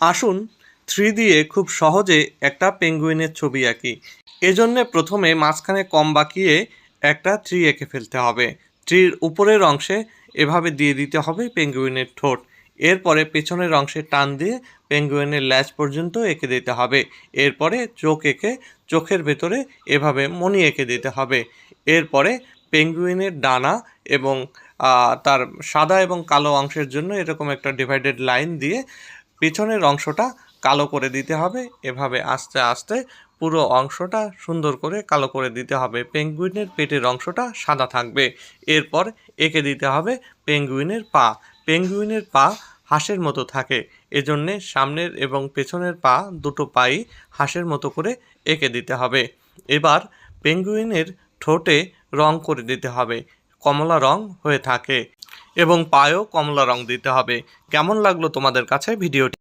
আসুন থ্রি দিয়ে খুব সহজে একটা পেঙ্গুইনের ছবি আঁকি। এজন্যে প্রথমে মাঝখানে কম বাঁকিয়ে একটা থ্রি এঁকে ফেলতে হবে। ট্রির উপরের অংশে এভাবে দিয়ে দিতে হবে পেঙ্গুইনের ঠোঁট। এরপরে পেছনের অংশে টান দিয়ে পেঙ্গুইনের ল্যাজ পর্যন্ত এঁকে দিতে হবে। এরপরে চোখ এঁকে চোখের ভেতরে এভাবে মণি এঁকে দিতে হবে। এরপরে পেঙ্গুইনের ডানা এবং তার সাদা এবং কালো অংশের জন্য এরকম একটা ডিভাইডেড লাইন দিয়ে পিছনের অংশটা কালো করে দিতে হবে। এভাবে আস্তে আস্তে পুরো অংশটা সুন্দর করে কালো করে দিতে হবে। পেঙ্গুইনের পেটের অংশটা সাদা থাকবে। এরপর এঁকে দিতে হবে পেঙ্গুইনের পা। পেঙ্গুইনের পা হাঁসের মতো থাকে। এজন্যে সামনের এবং পেছনের পা দুটো পাই হাঁসের মতো করে এঁকে দিতে হবে। এবার পেঙ্গুইনের ঠোঁটে রং করে দিতে হবে। কমলা রং হয়ে থাকে। এবং পায়েও কমলা রং দিতে হবে। কেমন লাগল তোমাদের কাছে ভিডিওটি?